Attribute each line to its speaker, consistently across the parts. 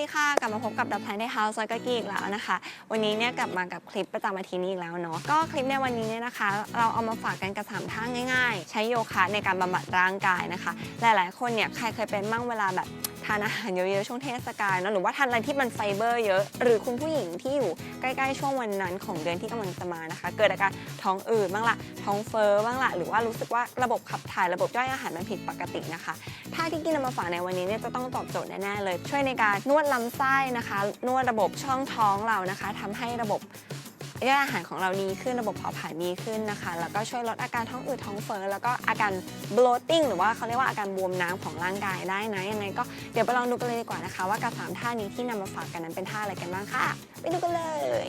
Speaker 1: ดีค่ะ กลับมาพบกับดับแพลนในเฮาส์ซอยกากีอีกแล้วนะคะ วันนี้เนี่ยกลับมากับคลิปประจำอาทิตย์นี้อีกแล้วเนาะก็คลิปในวันนี้เนี่ยนะคะ เราเอามาฝากกันกับสามท่าง่ายๆ ใช้โยคะในการบำบัดร่างกายนะคะ หลายๆ คนเนี่ยใครเคยเป็นมั่งเวลาแบบานอาหารเยอะๆช่วงเทศกาลเนอะหรือว่าทานอะไรที่มันไฟเบอร์เยอะ หรือคุณผู้หญิงที่อยู่ใกล้ๆช่วงวันนั้นของเดือนที่กำลังจะมานะคะ เกิดอาการท้องอืดบ้างละท้องเฟ้อบ้างละหรือว่ารู้สึกว่าระบบขับถ่ายระบบย่อยอาหารมันผิดปกตินะคะท่าที่กินนำมาฝากในวันนี้เนี่ยจะต้องตอบโจทย์แน่ๆเลย ช่วยในการนวดลำไส้นะคะ นวดระบบช่องท้องเรานะคะทำให้ระบบ ย่ออาหารของเราดีขึ้นระบบเผาผลาญดีขึ้นนะคะ แล้วก็ช่วยลดอาการท้องอืดท้องเฟ้อแล้วก็อาการ bloating หรือว่าเขาเรียกว่าอาการบวมน้ำของร่างกายได้นะยังไงก็เดี๋ยวไปลองดูกันเลยดีกว่านะคะ ว่ากับสามท่านี้ที่นำมาฝากกันนั้นเป็นท่าอะไรกันบ้างค่ะ ไปดูกันเลย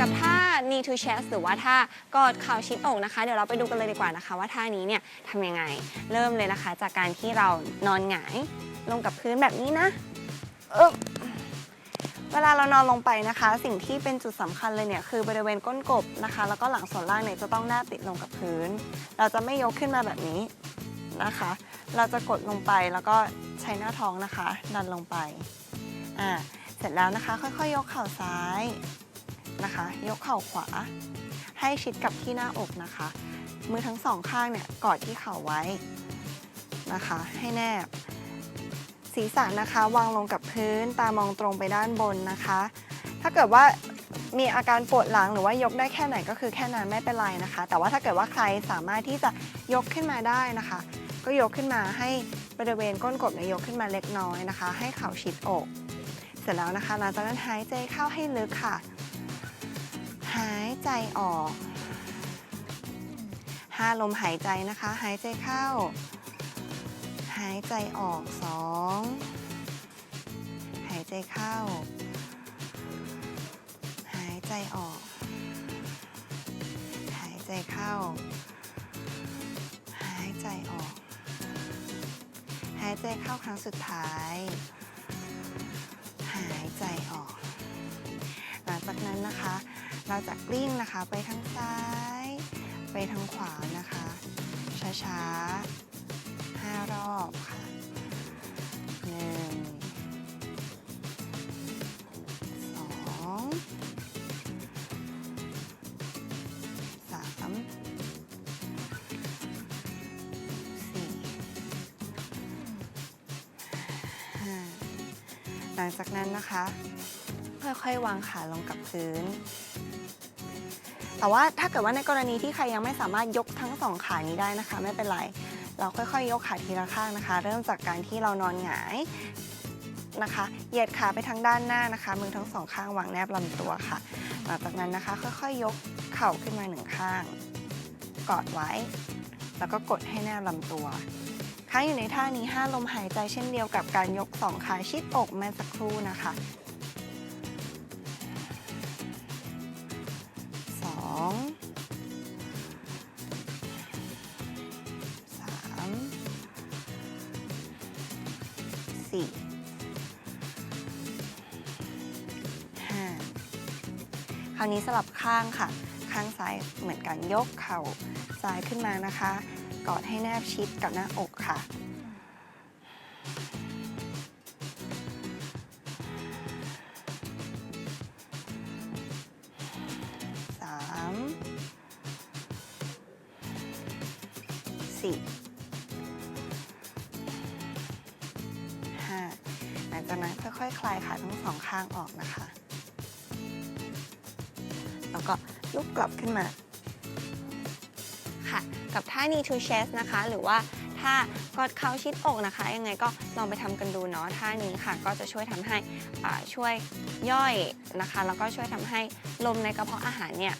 Speaker 1: กับท่า knee to chest หรือว่าท่ากอดเข่าชิดอกนะคะ เดี๋ยวเราไปดูกันเลยดีกว่านะคะ ว่าท่านี้เนี่ยทำยังไง เริ่มเลยนะคะ จากการที่เรานอนหงายลงกับพื้นแบบนี้นะเอ เวลาเรานอนลงไปนะคะ สิ่งที่เป็นจุดสำคัญเลยเนี่ยคือบริเวณก้นกบนะคะ แล้วก็หลังส่วนล่างเนี่ยจะต้องแนบติดลงกับพื้น เราจะไม่ยกขึ้นมาแบบนี้นะคะ เราจะกดลงไปแล้วก็ใช้หน้าท้องนะคะ ดันลงไปอ่าเสร็จแล้วนะคะ ค่อยๆ ยกเข่าซ้ายนะคะ ยกเข่าขวา ให้ชิดกับที่หน้าอกนะคะ มือทั้งสองข้างเนี่ยกอดที่เข่าไว้นะคะ ให้แนบศีรษะนะคะวางลงกับ พื้น ตามองตรงไปด้านบนนะคะ ถ้าเกิดว่ามีอาการปวดหลังหรือว่ายกได้แค่ไหนก็คือแค่นั้นไม่เป็นไรนะคะ แต่ว่าถ้าเกิดว่าใครสามารถที่จะยกขึ้นมาได้นะคะ ก็ยกขึ้นมาให้บริเวณก้นกบเนี่ยยกขึ้นมาเล็กน้อยนะคะ ให้เข่าชิดอก เสร็จแล้วนะคะหลังจากนั้นหายใจเข้าให้ลึกค่ะ หายใจออกห้าลมหายใจนะคะ หายใจเข้า หายใจออกสองายใจเข้า หายใจออก หายใจเข้า หายใจออก หายใจเข้าครั้งสุดท้าย หายใจออก หลังจากนั้นนะคะ เราจะกลิ้งนะคะไปทางซ้าย ไปทางขวานะคะ ช้าๆ5รอบค่ะ 1 จากนั้นนะคะ ค่อยๆ วางขาลงกับพื้น แต่ว่าถ้าเกิดว่าในกรณีที่ใครยังไม่สามารถยกทั้งสองขานี้ได้นะคะ ไม่เป็นไร เราค่อยๆ ยกขาทีละข้างนะคะ เริ่มจากการที่เรานอนหงายนะคะ เหยียดขาไปทางด้านหน้านะคะ มือทั้งสองข้างวางแนบลำตัวค่ะ หลังจากนั้นนะคะ ค่อยๆ ยกเข่าขึ้นมาหนึ่งข้าง กอดไว้ แล้วก็กดให้แนบลำตัว ค้างอยู่ในท่านี้ห้าลมหายใจเช่นเดียวกับการยกสองขาชิดอกเมื่สักครู่นะคะสองสามสี่ห้าคราวนี้สลับข้างค่ะ ข้างซ้ายเหมือนกันยกเข่าซ้ายขึ้นมานะคะ กอดให้แนบชิดกับหน้าอก สี่ห้าหลังจากนั้นค่อยๆคลายขาทั้งสองข้างออกนะคะ แล้วก็ลุกกลับขึ้นมาค่ะ กับท่า knee to chest นะคะ หรือว่าท่ากอดเข่าชิดอกนะคะ ยังไงก็ลองไปทำกันดูเนาะท่านี้ค่ะ ก็จะช่วยทำให้ช่วยย่อยนะคะ แล้วก็ช่วยทำให้ลมในกระเพาะอาหารเนี่ย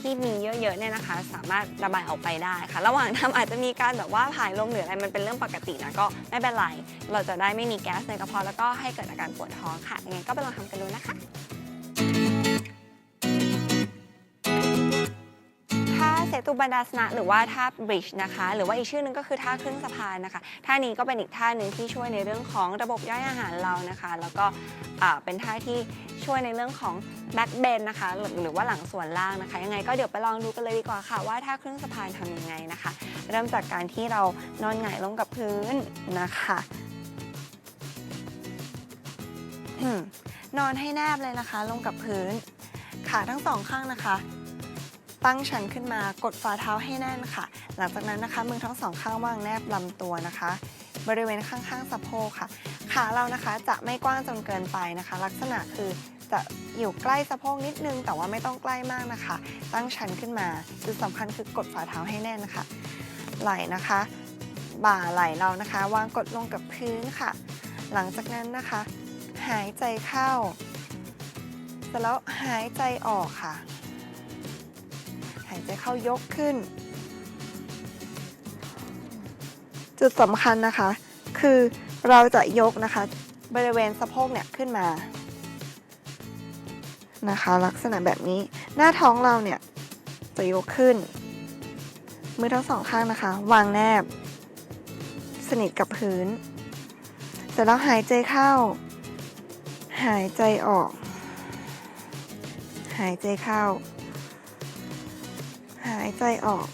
Speaker 1: ที่มีเยอะๆเนี่ยนะคะ สามารถระบายออกไปได้ค่ะ ระหว่างทำอาจจะมีการแบบว่าผายลมหรืออะไรมันเป็นเรื่องปกตินะก็ไม่เป็นไรเราจะได้ไม่มีแก๊สในกระเพาะแล้วก็ให้เกิดอาการปวดท้องค่ะยังไงก็ไปลองทำกันดูนะคะท่าตุบันดาสนะหรือว่าท่า bridge นะคะ หรือว่าอีกชื่อหนึงก็คือท่าครึ่งสะพานนะคะท่านี้ก็เป็นอีกท่าหนึ่งที่ช่วยในเรื่องของระบบย่อยอาหารเรานะคะ แล้วก็เป็นท่าที่ ช่วยในเรื่องของ back bend นะคะหรือว่าหลังส่วนล่างนะคะ ยังไงก็เดี๋ยวไปลองดูกันเลยดีกว่าค่ะ ว่าท่าครึ่งสะพานทำยังไงนะคะ เริ่มจากการที่เรานอนหงายลงกับพื้นนะคะนอนให้แนบเลยนะคะ ลงกับพื้น ขาทั้งสองข้างนะคะ ตั้งชันขึ้นมากดฝ่าเท้าให้แน่นค่ะ หลังจากนั้นนะคะ มือทั้งสองข้างวางแนบลำตัวนะคะ บริเวณข้างๆสะโพกค่ะ ขาเรานะคะจะไม่กว้างจนเกินไปนะคะ ลักษณะคือ จะอยู่ใกล้สะโพกนิดนึง แต่ว่าไม่ต้องใกล้มากนะคะ ตั้งชันขึ้นมาจุดสำคัญคือกดฝ่าเท้าให้แน่นนะคะ ไหล่นะคะ บ่าไหล่เรานะคะ วางกดลงกับพื้นค่ะ หลังจากนั้นนะคะ หายใจเข้าเสร็จแล้วหายใจออกค่ะ หายใจเข้ายกขึ้น จุดสำคัญนะคะ คือเราจะยกนะคะ บริเวณสะโพกเนี่ยขึ้นมา นะคะ ลักษณะแบบนี้หน้าท้องเราเนี่ยจะยกขึ้น มือทั้งสองข้างนะคะ วางแนบ สนิทกับพื้น เสร็จแล้วหายใจเข้า หายใจออก หายใจเข้า หายใจออก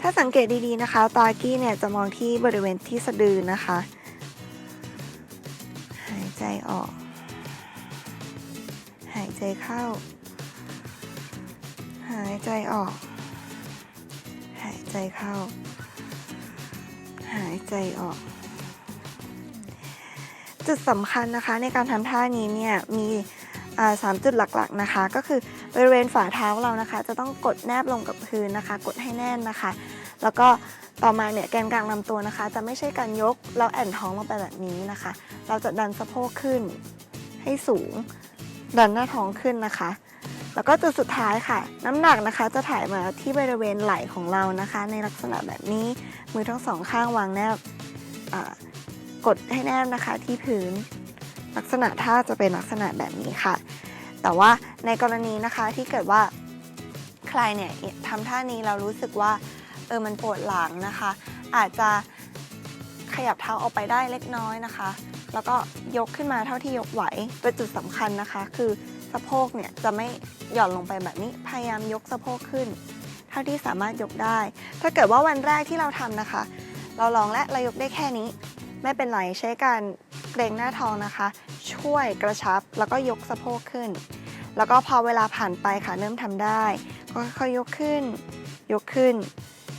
Speaker 1: ถ้าสังเกตดีๆนะคะ ตากี้เนี่ยจะมองที่บริเวณที่สะดือนะคะ หายใจออก ใจเข้า หายใจออก หายใจเข้า หายใจออก จุดสำคัญนะคะในการทำท่านี้เนี่ยมีสามจุดหลักๆนะคะ ก็คือบริเวณฝ่าเท้าเรานะคะ จะต้องกดแนบลงกับพื้นนะคะ กดให้แน่นนะคะ แล้วก็ต่อมาเนี่ยแกนกลางลำตัวนะคะ จะไม่ใช่การยกแล้วแอนท้องลงไปแบบนี้นะคะ เราจะดันสะโพกขึ้นให้สูง ดันหน้าท้องขึ้นนะคะ แล้วก็จุดสุดท้ายค่ะ น้ำหนักนะคะจะถ่ายมาที่บริเวณไหล่ของเรานะคะ ในลักษณะแบบนี้มือทั้งสองข้างวางแนบกดให้แนบนะคะที่พื้นลักษณะท่าจะเป็นลักษณะแบบนี้ค่ะ แต่ว่าในกรณีนะคะที่เกิดว่าใครเนี่ยทำท่านี้เรารู้สึกว่าเออมันปวดหลังนะคะ อาจจะขยับเท้าออกไปได้เล็กน้อยนะคะ แล้วก็ยกขึ้นมาเท่าที่ยกไหวแต่จุดสำคัญนะคะ คือสะโพกเนี่ยจะไม่หย่อนลงไปแบบนี้ พยายามยกสะโพกขึ้น เท่าที่สามารถยกได้ ถ้าเกิดว่าวันแรกที่เราทำนะคะ เราลองและเรายกได้แค่นี้ ไม่เป็นไรใช้การเกรงหน้าท้องนะคะ ช่วยกระชับแล้วก็ยกสะโพกขึ้น แล้วก็พอเวลาผ่านไปค่ะเริ่มทำได้ ก็ค่อยยกขึ้น ยกขึ้น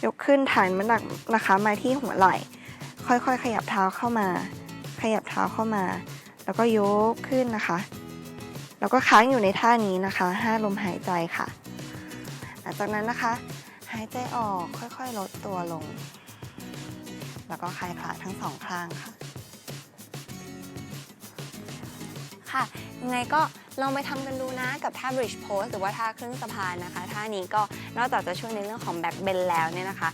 Speaker 1: ยกขึ้นฐานมันหนักนะคะมาที่หัวไหล่ ค่อยๆ ขยับเท้าเข้ามา ขยับเท้าเข้ามา แล้วก็ยกขึ้นนะคะ แล้วก็ค้างอยู่ในท่านี้นะคะห้าลมหายใจค่ะ หลังจากนั้นนะคะ หายใจออกค่อยๆลดตัวลง แล้วก็คลายขาทั้งสองข้างค่ะ ค่ะยังไงก็ ลองไปทำกันดูนะกับท่า bridge pose หรือว่าท่าครึ่งสะพานนะคะท่านี้ก็นอกจากจะช่วยในเรื่องของ back bend แล้วเนี่ยนะคะ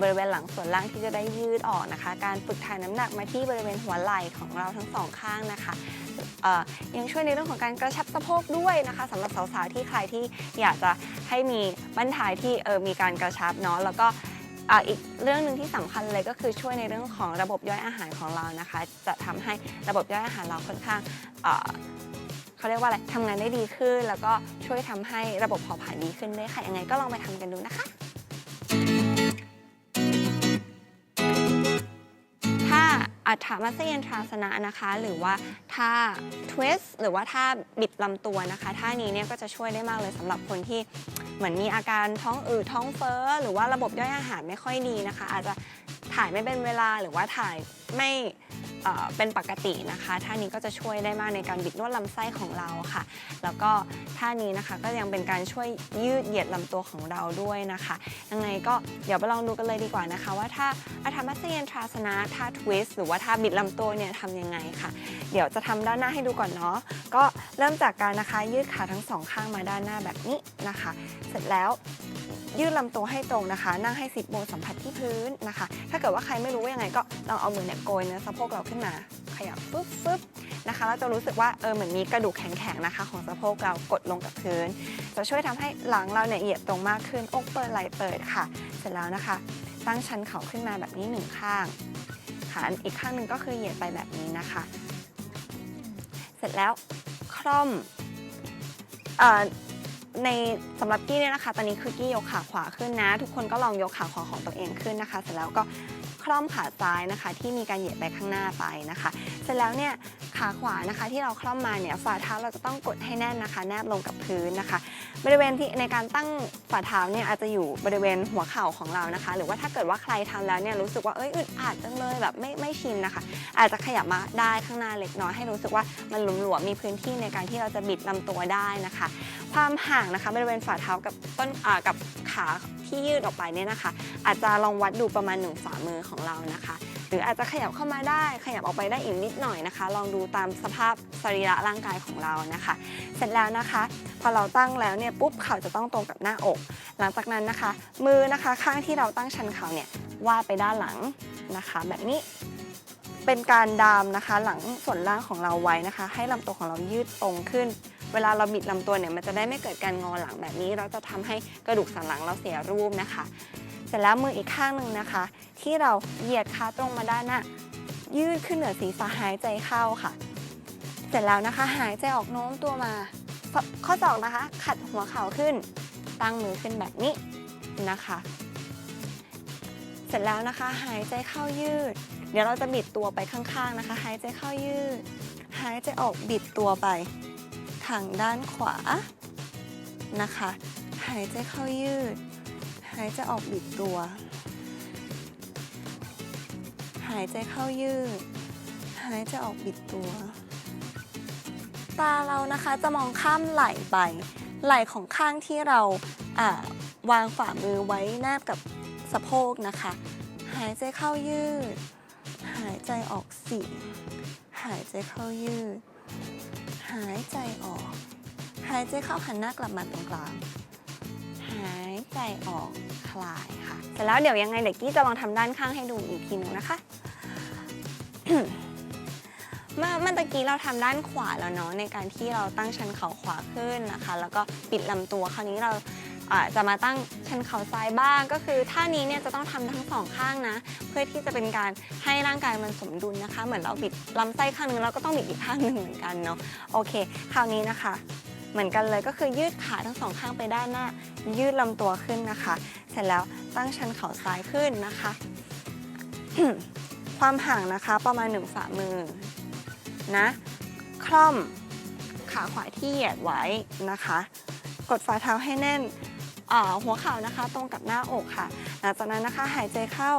Speaker 1: บริเวณหลังส่วนล่างที่จะได้ยืดออกนะคะ การฝึกถ่ายน้ำหนักมาที่บริเวณหัวไหล่ของเราทั้งสองข้างนะคะยังช่วยในเรื่องของการกระชับสะโพกด้วยนะคะสำหรับสาวๆที่ใครที่อยากจะให้มีบั้นท้ายที่เออมีการกระชับเนาะแล้วก็อ,อีกเรื่องหนึ่งที่สำคัญเลยก็คือช่วยในเรื่องของระบบย่อยอาหารของเรานะคะ จะทำให้ระบบย่อยอาหารเราค่อนข้าง เขาเรียกว่าอะไรทำงานได้ดีขึ้น แล้วก็ช่วยทำให้ระบบเผาผลาญดีขึ้นด้วยค่ะยังไงก็ลองไปทำกันดูนะคะถ้าอัฐมัสยันทราสนะนะคะ หรือว่าท่า twist หรือว่าท่าบิดลำตัวนะคะท่านี้เนี่ยก็จะช่วยได้มากเลยสำหรับคนที่เหมือนมีอาการท้องอืดท้องเฟ้อหรือว่าระบบย่อยอาหารไม่ค่อยดีนะคะ อาจจะถ่ายไม่เป็นเวลาหรือว่าถ่ายไม่ เป็นปกตินะคะท่านี้ก็จะช่วยได้มากในการบิดนวดลำไส้ของเราค่ะ แล้วก็ท่านี้นะคะก็ยังเป็นการช่วยยืดเหยียดลำตัวของเราด้วยนะคะยังไงก็เดี๋ยวไปลองดูกันเลยดีกว่านะคะ ว่าถ้าอาธรรมัสยันทราสนะท่าทวิสหรือว่าท่าบิดลำตัวเนี่ยทำยังไงค่ะ เดี๋ยวจะทำด้านหน้าให้ดูก่อนเนาะก็เริ่มจากการนะคะยืดขาทั้งสองข้างมาด้านหน้าแบบนี้นะคะ เสร็จแล้ว ยืดลำตัวให้ตรงนะคะ นั่งให้สิบโมงสัมผัสที่พื้นนะคะ ถ้าเกิดว่าใครไม่รู้ว่ายังไงก็ลองเอามือเนี่ยโกยเนื้อสะโพกเราขึ้นมา ขยับฟึบฟึบนะคะเราจะรู้สึกว่าเออเหมือนมีกระดูกแข็งๆนะคะ ของสะโพกเรากดลงกับพื้น จะช่วยทำให้หลังเราเนี่ยเหยียดตรงมากขึ้นอกเปิดไหล่เปิดค่ะ เสร็จแล้วนะคะ ตั้งชันเข่าขึ้นมาแบบนี้หนึ่งข้างขาอีกข้างหนึ่งก็คือเหยียดไปแบบนี้นะคะ เสร็จแล้วคล่อมอ่อ ในสำหรับกี้เนี่ยนะคะ ตอนนี้คือกี้ยกขาขวาขึ้นนะ ทุกคนก็ลองยกขาขวาของตัวเองขึ้นนะคะ เสร็จแล้วก็ ล่อมขาซ้ายนะคะ ที่มีการเหยียดไปข้างหน้าไปนะคะ เสร็จแล้วเนี่ยขาขวานะคะ ที่เราคล่อมมาเนี่ยฝ่าเท้าเราจะต้องกดให้แน่นนะคะ แนบลงกับพื้นนะคะ บริเวณที่ในการตั้งฝ่าเท้าเนี่ยอาจจะอยู่บริเวณหัวเข่าของเรานะคะ หรือว่าถ้าเกิดว่าใครทำแล้วเนี่ยรู้สึกว่าเอ้ยอึดอัดจังเลยแบบไม่ไม่ชินนะคะ อาจจะขยับมาได้ข้างหน้าเล็กน้อยให้รู้สึกว่ามันหลวมๆมีพื้นที่ในการที่เราจะบิดลำตัวได้นะคะ ความห่างนะคะบริเวณฝ่าเท้ากับต้นอกับขา ที่ยืดออกไปเนี่ยนะคะ อาจจะลองวัดดูประมาณหนึ่งฝ่ามือของเรานะคะ หรืออาจจะขยับเข้ามาได้ ขยับออกไปได้อีกนิดหน่อยนะคะ ลองดูตามสภาพสรีระร่างกายของเรานะคะ เสร็จแล้วนะคะ พอเราตั้งแล้วเนี่ยปุ๊บเข่าจะต้องตรงกับหน้าอก หลังจากนั้นนะคะ มือนะคะข้างที่เราตั้งชันเข่าเนี่ยวาดไปด้านหลังนะคะ แบบนี้เป็นการดามนะคะ หลังส่วนล่างของเราไว้นะคะ ให้ลำตัวของเรายืดตรงขึ้น เวลาเราบิดลำตัวเนี่ยมันจะได้ไม่เกิดการงอหลังแบบนี้ เราจะทำให้กระดูกสันหลังเราเสียรูปนะคะ เสร็จแล้วมืออีกข้างหนึ่งนะคะ ที่เราเหยียดขาตรงมาด้านหน้ายืดขึ้นเหนือศีรษะหายใจเข้าค่ะ เสร็จแล้วนะคะ หายใจออกโน้มตัวมา ข้อศอกนะคะ ขัดหัวเข่าขึ้น ตั้งมือขึ้นแบบนี้นะคะ เสร็จแล้วนะคะ หายใจเข้ายืด เดี๋ยวเราจะบิดตัวไปข้างๆนะคะ หายใจเข้ายืด หายใจออกบิดตัวไป ทางด้านขวานะคะ หายใจเข้ายืด หายใจออกบิดตัว หายใจเข้ายืด หายใจออกบิดตัว ตาเรานะคะจะมองข้ามไหล่ไป ไหล่ของข้างที่เราอ่าวางฝ่ามือไว้แนบกับสะโพกนะคะ หายใจเข้ายืด หายใจออกสี่หายใจเข้ายืด หายใจออก หายใจเข้าหันหน้ากลับมาตรงกลาง หายใจออกคลายค่ะ เสร็จแล้วเดี๋ยวยังไงเด็กกี้จะลองทำด้านข้างให้ดูอีกทีหนึงนะคะเมื่อเมื่อกี้เราทำด้านขวาแล้วเนาะในการที่เราตั้งชันเข่าขวาขึ้นนะคะ แล้วก็ปิดลำตัวคราวนี้เรา จะมาตั้งชันเข่าซ้ายบ้าง ก็คือท่านี้เนี่ยจะต้องทำทั้งสองข้างนะ เพื่อที่จะเป็นการให้ร่างกายมันสมดุลนะคะ เหมือนเราบิดลำไส้ข้างหนึงเราก็ต้องบิดอีกข้างหนึ่งเหมือนกันเนาะโอเค คราวนี้นะคะ เหมือนกันเลยก็คือยืดขาทั้งสองข้างไปด้านหน้า ยืดลำตัวขึ้นนะคะ เสร็จแล้วตั้งชันเข่าซ้ายขึ้นนะคะ ความห่างนะคะประมาณหนึ่งฝ่ามือนะคล่อมขาขวาที่เหยียดไว้นะคะ กดฝ่าเท้าให้แน่น หัวเข่านะคะ ตรงกับหน้าอกค่ะ หลังจากนั้นนะคะหายใจเข้า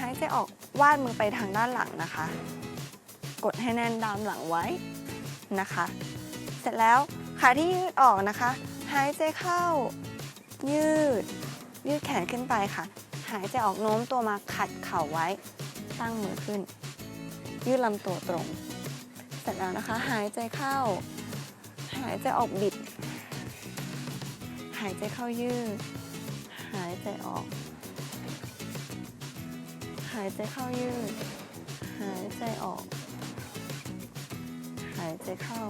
Speaker 1: หายใจออกวาดมือไปทางด้านหลังนะคะ กดให้แน่นดามหลังไว้นะคะ เสร็จแล้วขาที่ยืดออกนะคะ หายใจเข้า ยืด ยืดแขนขึ้นไปค่ะ หายใจออกโน้มตัวมาขัดเข่าไว้ ตั้งมือขึ้น ยืดลำตัวตรง เสร็จแล้วนะคะ หายใจเข้า หายใจออกบิดายใจเข้ายืด หายใจออก หายใจเข้ายืด หายใจออก หายใจเข้า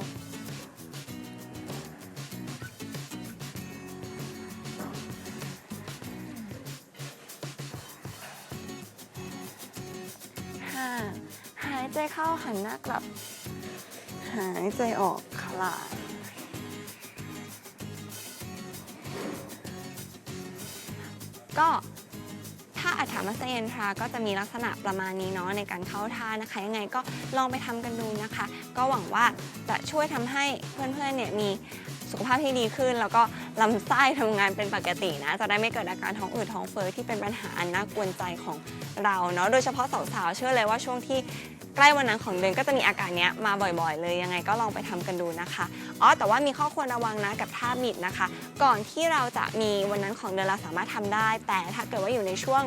Speaker 1: ห้า หายใจเข้าหันหน้ากลับ หายใจออกคลาย ก็ถ้าอัฐามัสเยนทราก็จะมีลักษณะประมาณนี้เนาะในการเข้าท่านะคะ ยังไงก็ลองไปทำกันดูนะคะ ก็หวังว่าจะช่วยทำให้เพื่อนๆเนี่ยมีสุขภาพที่ดีขึ้น แล้วก็ลำไส้ทำงานเป็นปกตินะ จะได้ไม่เกิดอาการท้องอืดท้องเฟ้อที่เป็นปัญหาอันน่ากวนใจของเราเนาะโดยเฉพาะสาวๆเชื่อเลยว่าช่วงที่ ใกล้วันนั้นของเดือนก็จะมีอาการเนี้ยมาบ่อยๆ เลยยังไงก็ลองไปทำกันดูนะคะอ๋อแต่ว่ามีข้อควรระวังนะกับท่าบิดนะคะ ก่อนที่เราจะมีวันนั้นของเดือนเราสามารถทำได้ แต่ถ้าเกิดว่าอยู่ในช่วง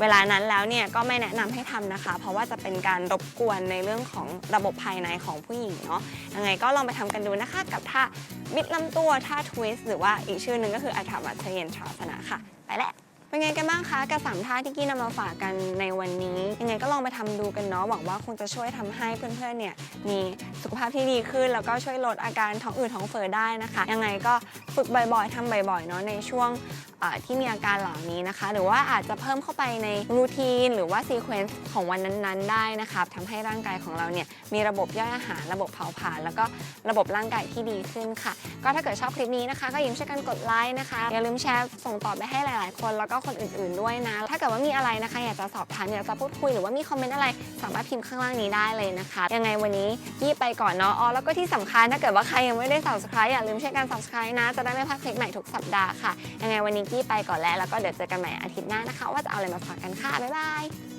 Speaker 1: เวลานั้นแล้วเนี่ยก็ไม่แนะนำให้ทำนะคะ เพราะว่าจะเป็นการรบกวนในเรื่องของระบบภายในของผู้หญิงเนาะยังไงก็ลองไปทำกันดูนะคะ กับท่าบิดลำตัวท่าทวิสต์หรือว่าอีกชื่อหนึ่งก็คืออัฐมัตเยนทราสนะค่ะ ไปแล้ว เป็นไงกันบ้างคะกับสามท่าที่กี้นำมาฝากกันในวันนี้ยังไงก็ลองไปทำดูกันเนาะหวังว่าคงจะช่วยทำให้เพื่อนๆเนี่ยมีสุขภาพที่ดีขึ้น แล้วก็ช่วยลดอาการท้องอืดท้องเฟ้อได้นะคะ ยังไงก็ฝึกบ่อยๆทำบ่อยๆเนาะในช่วงเอ่อที่มีอาการเหล่านี้นะคะ หรือว่าอาจจะเพิ่มเข้าไปในรูทีนหรือว่าซีเควนซ์ของวันนั้นๆได้นะคะทำให้ร่างกายของเราเนี่ยมีระบบย่อยอาหารระบบเผาผลาญแล้วก็ระบบร่างกายที่ดีขึ้นค่ะ ก็ถ้าเกิดชอบคลิปนี้นะคะ ก็อย่าลืมช่วยกันกดไลค์นะคะอย่าลืมแชร์ส่งต่อไปให้หลายๆ คนแล้วก็คนอื่นๆด้วยนะ ถ้าเกิดว่ามีอะไรนะคะอยากจะสอบถามอยากจะพูดคุยหรือว่ามีคอมเมนต์อะไรสามารถพิมพ์ข้างล่างนี้ได้เลยนะคะ ยังไงวันนี้ยี่ไปก่อนเนาะอ๋อแล้วก็ที่สำคัญถ้าเกิดว่าใครยังไม่ได้ subscribe อย่าลืมช่วยกัน subscribe นะ จะได้ไม่พลาดคลิปใหม่ทุกสัปดาห์ค่ะ ยังไงวันนี้กี้ไปก่อนแล้วแล้วก็เดี๋ยวเจอกันใหม่อาทิตย์หน้านะคะ ว่าจะเอาอะไรมาฝากกันค่ะบ๊ายบาย